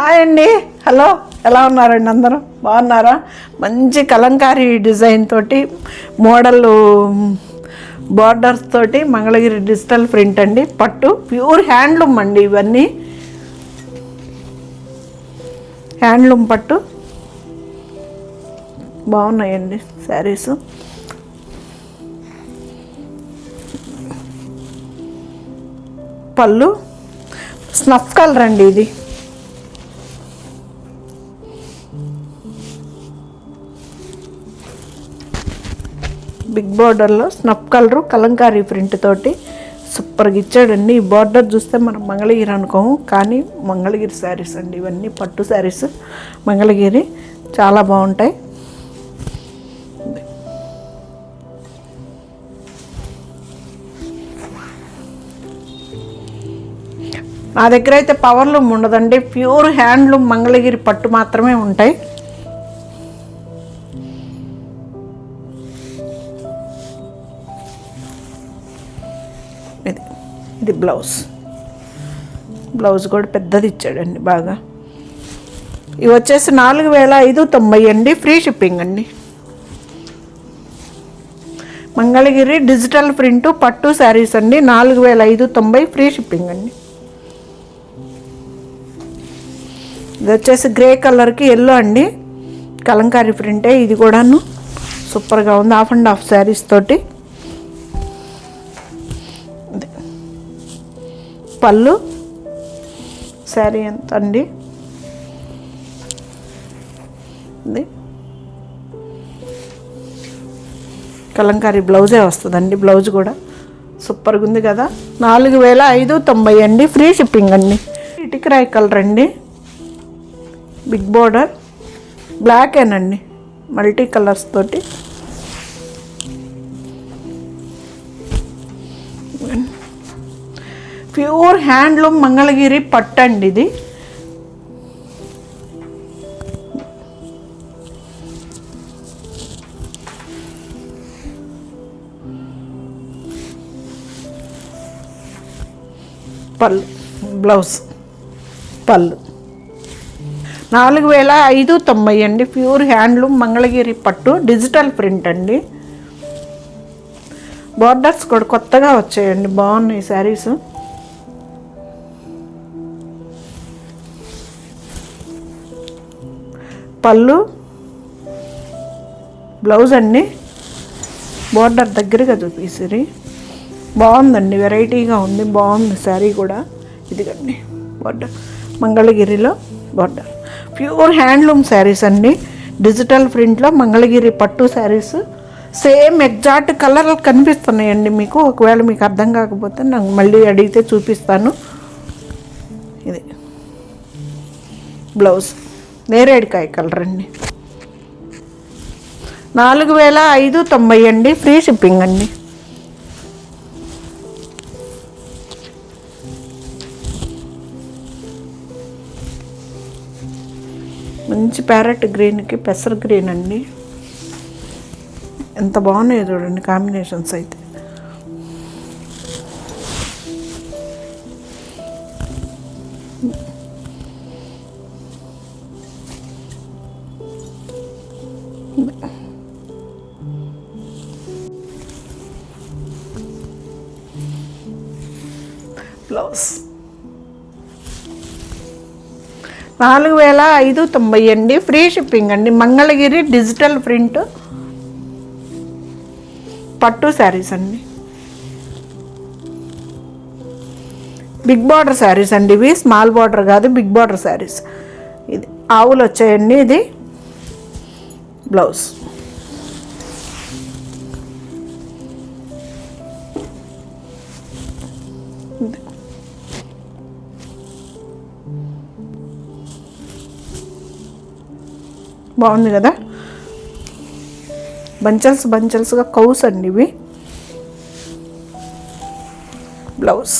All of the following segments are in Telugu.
హాయ్ అండి. హలో ఎలా ఉన్నారండి అందరూ? బాగున్నారా? మంచి కలంకారీ డిజైన్ తోటి మోడల్ బార్డర్స్ తోటి మంగళగిరి డిజిటల్ ప్రింట్ అండి. పట్టు ప్యూర్ హ్యాండ్లూమ్ అండి ఇవన్నీ. హ్యాండ్లూమ్ పట్టు. బాగున్నాయండి శారీస్. పళ్ళు. స్నఫ్ కలర్ అండి ఇది. బిగ్ బార్డర్లో స్నప్ కలరు కలంకారీ ప్రింట్ తోటి సూపర్గా ఇచ్చాడండి ఈ బార్డర్ చూస్తే మనం మంగళగిరి అనుకోము కానీ మంగళగిరి శారీస్ అండి ఇవన్నీ. పట్టు శారీస్ మంగళగిరి చాలా బాగుంటాయి. నా దగ్గర అయితే పవర్లూమ్ ఉండదండి. ప్యూర్ హ్యాండ్లూమ్ మంగళగిరి పట్టు మాత్రమే ఉంటాయి. ఇది ఇది బ్లౌజ్. బ్లౌజ్ కూడా పెద్దది ఇచ్చాడండి బాగా. ఇవి వచ్చేసి నాలుగు వేల ఐదు తొంభై అండి ఫ్రీ షిప్పింగ్ అండి. మంగళగిరి డిజిటల్ ప్రింట్ పట్టు శారీస్ అండి నాలుగు వేల ఐదు తొంభై ఫ్రీ షిప్పింగ్ అండి. ఇది వచ్చేసి గ్రే కలర్కి ఎల్లో అండి. కలంకారీ ప్రింటే ఇది కూడాను. సూపర్గా ఉంది హాఫ్ అండ్ హాఫ్ శారీస్ తోటి. పళ్ళు. శారీ ఎంత అండి? ఇది. కలంకారీ బ్లౌజే వస్తుందండి బ్లౌజ్ కూడా. సూపర్గా ఉంది కదా. నాలుగు వేల ఐదు తొంభై అండి ఫ్రీ షిప్పింగ్ అండి. ఇటుకరాయి కలర్ అండి. Big border. బ్లాకేనండి మల్టీ కలర్స్ తోటి. ప్యూర్ హ్యాండ్లూమ్ మంగళగిరి పట్టు అండి ఇది. పళ్ళు బ్లౌజ్ పళ్ళు నాలుగు వేల ఐదు తొంభై అండి ప్యూర్ హ్యాండ్లూమ్ మంగళగిరి పట్టు డిజిటల్ ప్రింట్ అండి. బార్డర్స్ కూడా కొత్తగా వచ్చాయండి బాగున్నాయి శారీస్ పళ్ళు బ్లౌజ్ అండి బోర్డర్ దగ్గరగా చూపిసిరి బాగుందండి వెరైటీగా ఉంది బాగుంది శారీ కూడా. ఇదిగండి బోర్డర్. మంగళగిరిలో బోర్డర్. ప్యూర్ హ్యాండ్లూమ్ శారీస్ అండి. డిజిటల్ ప్రింట్లో మంగళగిరి పట్టు శారీస్. సేమ్ ఎగ్జాక్ట్ కలర్లు కనిపిస్తున్నాయండి మీకు. ఒకవేళ మీకు అర్థం కాకపోతే నాకు మళ్ళీ అడిగితే చూపిస్తాను. ఇది బ్లౌజ్. నేరేడుకాయ కలర్ అండి నాలుగు వేల ఐదు తొంభై అండి ఫ్రీ షిప్పింగ్ అండి. మంచి ప్యారెట్ గ్రీన్కి పెసర్ గ్రీన్ అండి. ఎంత బాగున్నాయో చూడండి కాంబినేషన్స్ అయితే. బ్లౌజ్ నాలుగు వేల ఐదు తొంభై అండి ఫ్రీ షిప్పింగ్ అండి. మంగళగిరి డిజిటల్ ప్రింట్ పట్టు శారీస్ అండి. బిగ్ బార్డర్ శారీస్ అండి ఇవి. స్మాల్ బార్డర్ కాదు బిగ్ బార్డర్ శారీస్. ఇది ఆవులు వచ్చాయండి ఇది బ్లౌజ్. బాగుంది కదా? బంచల్స్ బంచల్స్గా కౌస్ అండి ఇవి. బ్లౌజ్.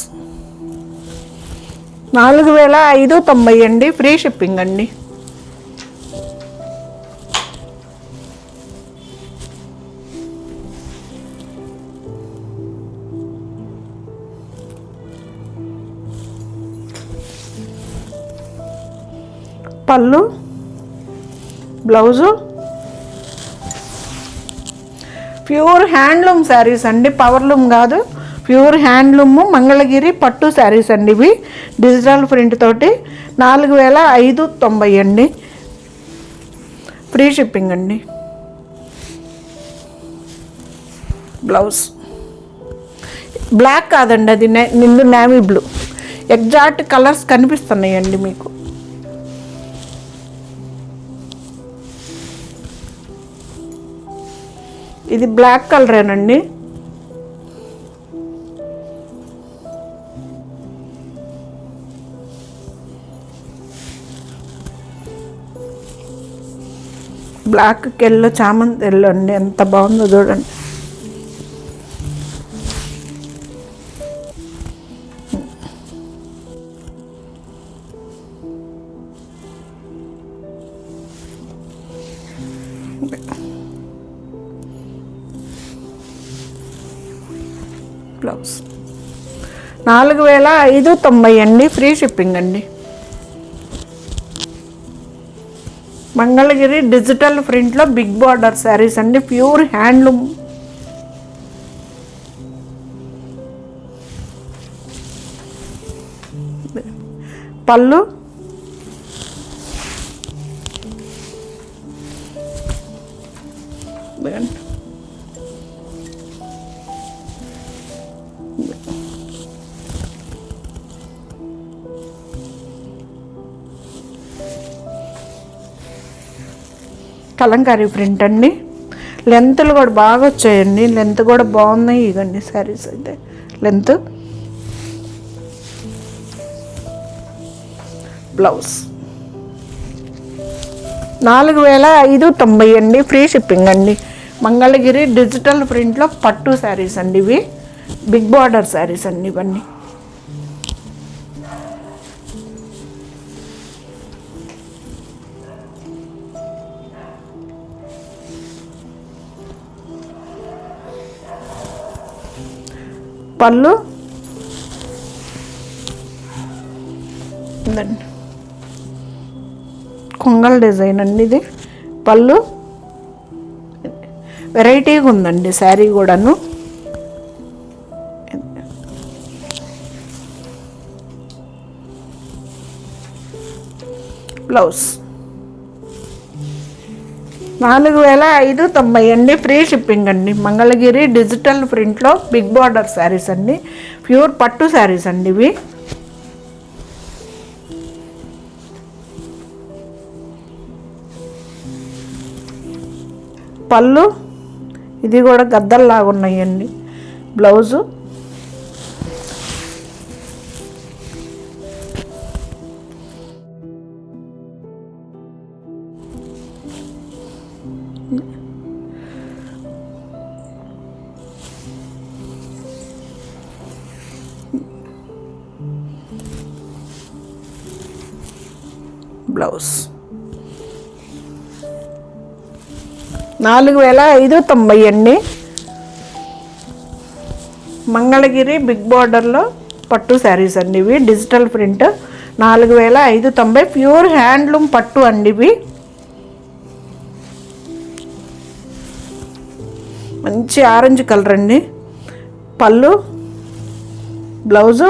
నాలుగు వేల ఐదు తొంభై అండి. ఫ్రీ షిప్పింగ్ అండి. పళ్ళు. బ్లౌజు? ప్యూర్ హ్యాండ్లూమ్ శారీస్ అండి పవర్లూమ్ కాదు. ప్యూర్ హ్యాండ్లూమ్ మంగళగిరి పట్టు శారీస్ అండి ఇవి డిజిటల్ ప్రింట్ తోటి. నాలుగు వేల ఐదు తొంభై అండి. ఫ్రీ షిప్పింగ్ అండి. బ్లౌజ్. బ్లాక్ కాదండి అది నిందు నేవీ బ్లూ. ఎగ్జాక్ట్ కలర్స్ కనిపిస్తున్నాయండి మీకు. ఇది బ్లాక్ కలరేనండి. బ్లాక్ ఎల్లో చామంతి ఎల్లో అండి. ఎంత బాగుందో చూడండి. బ్లౌజ్. నాలుగు వేల ఐదు తొంభై అండి ఫ్రీ షిప్పింగ్ అండి. మంగళగిరి డిజిటల్ ప్రింట్లో బిగ్ బార్డర్ శారీస్ అండి ప్యూర్ హ్యాండ్లూమ్. పళ్ళు కలంకారీ ప్రింట్ అండి. లెంత్లు కూడా బాగా వచ్చాయండి. లెంత్ కూడా బాగున్నాయి. ఇగండి శారీస్ అయితే. లెంత్. బ్లౌజ్. నాలుగు వేల ఐదు తొంభై అండి. ఫ్రీ షిప్పింగ్ అండి. మంగళగిరి డిజిటల్ ప్రింట్లో పట్టు శారీస్ అండి ఇవి. బిగ్ బార్డర్ శారీస్ అండి ఇవన్నీ. పళ్ళు. కొంగల్ డిజైన్ అండి ఇది. పళ్ళు. వెరైటీగా ఉందండి శారీ కూడాను. బ్లౌజ్. నాలుగు వేల ఐదు తొంభై అండి ఫ్రీ షిప్పింగ్ అండి. మంగళగిరి డిజిటల్ ప్రింట్లో బిగ్ బార్డర్ శారీస్ అండి. ప్యూర్ పట్టు శారీస్ అండి ఇవి. పళ్ళు ఇది కూడా గద్దల్లాగా ఉన్నాయండి బ్లౌజు. బ్లౌజ్. నాలుగు వేల ఐదు తొంభై అండి మంగళగిరి బిగ్ బార్డర్లో పట్టు శారీస్ అండి ఇవి. Digital print. నాలుగు వేల ఐదు తొంభై ప్యూర్ హ్యాండ్లూమ్ పట్టు అండి ఇవి. మంచి ఆరెంజ్ కలర్ అండి. పళ్ళు బ్లౌజు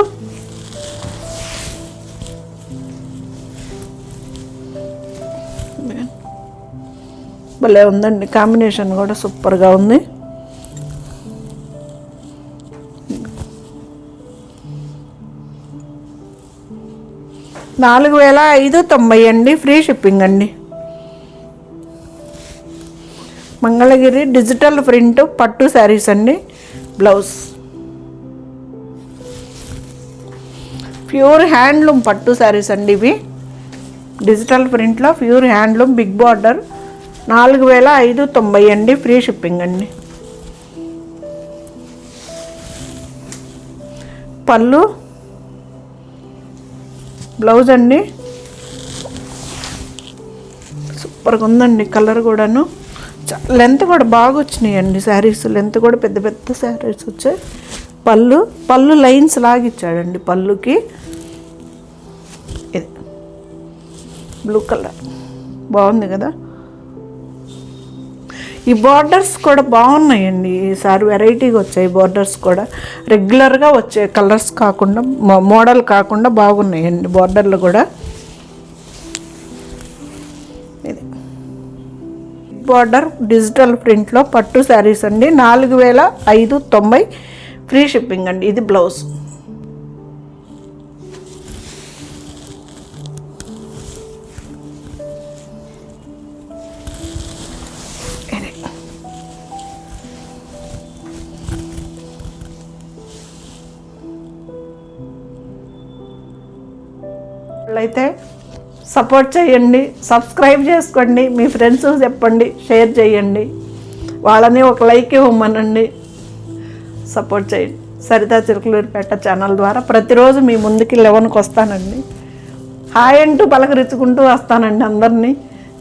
భలే ఉందండి. కాంబినేషన్ కూడా సూపర్గా ఉంది. నాలుగు వేల ఐదు తొంభై అండి. ఫ్రీ షిప్పింగ్ అండి. మంగళగిరి డిజిటల్ ప్రింట్ పట్టు శారీస్ అండి. బ్లౌజ్. ప్యూర్ హ్యాండ్లూమ్ పట్టు శారీస్ అండి ఇవి. డిజిటల్ ప్రింట్లో ప్యూర్ హ్యాండ్లూమ్ బిగ్ బార్డర్ నాలుగు వేల ఐదు తొంభై అండి ఫ్రీ షిప్పింగ్ అండి. పళ్ళు బ్లౌజ్ అండి. సూపర్గా ఉందండి కలర్ కూడాను. లెంత్ కూడా బాగా వచ్చినాయండి శారీస్. లెంత్ కూడా పెద్ద పెద్ద శారీస్ వచ్చాయి. పళ్ళు పళ్ళు లైన్స్ లాగిచ్చాడండి పళ్ళుకి. ఇది. Blue colour. బాగుంది కదా? ఈ బార్డర్స్ కూడా బాగున్నాయండి. ఈసారి వెరైటీగా వచ్చాయి బార్డర్స్ కూడా. రెగ్యులర్గా వచ్చే కలర్స్ కాకుండా మో- మోడల్ కాకుండా బాగున్నాయండి బార్డర్లు కూడా. ఇది. బార్డర్ డిజిటల్ ప్రింట్లో పట్టు శారీస్ అండి. నాలుగు వేల ఐదు తొంభై ఫ్రీ షిప్పింగ్ అండి. ఇది బ్లౌజ్ అయితే సపోర్ట్ చేయండి సబ్స్క్రైబ్ చేసుకోండి మీ ఫ్రెండ్స్ చెప్పండి షేర్ చేయండి. వాళ్ళని ఒక లైక్ ఇవ్వమనండి. సపోర్ట్ చేయండి. సరితా చిరుకులూరిపేట ఛానల్ ద్వారా ప్రతిరోజు మీ ముందుకి లెవెన్కి వస్తానండి. హాయ్ అంటూ పలకరించుకుంటూ వస్తానండి అందరినీ.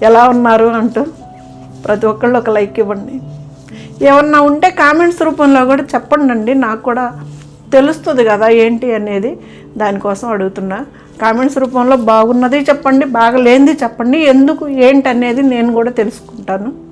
ఎలా ఉన్నారు అంటూ ప్రతి ఒక్కళ్ళు ఒక లైక్ ఇవ్వండి. ఏమన్నా ఉంటే కామెంట్స్ రూపంలో కూడా చెప్పండి అండి నాకు కూడా తెలుస్తుంది కదా ఏంటి అనేది. దానికోసం అడుగుతున్నా. కామెంట్స్ రూపంలో బాగున్నది చెప్పండి బాగలేనిది చెప్పండి ఎందుకు ఏంటి అనేది నేను కూడా తెలుసుకుంటాను.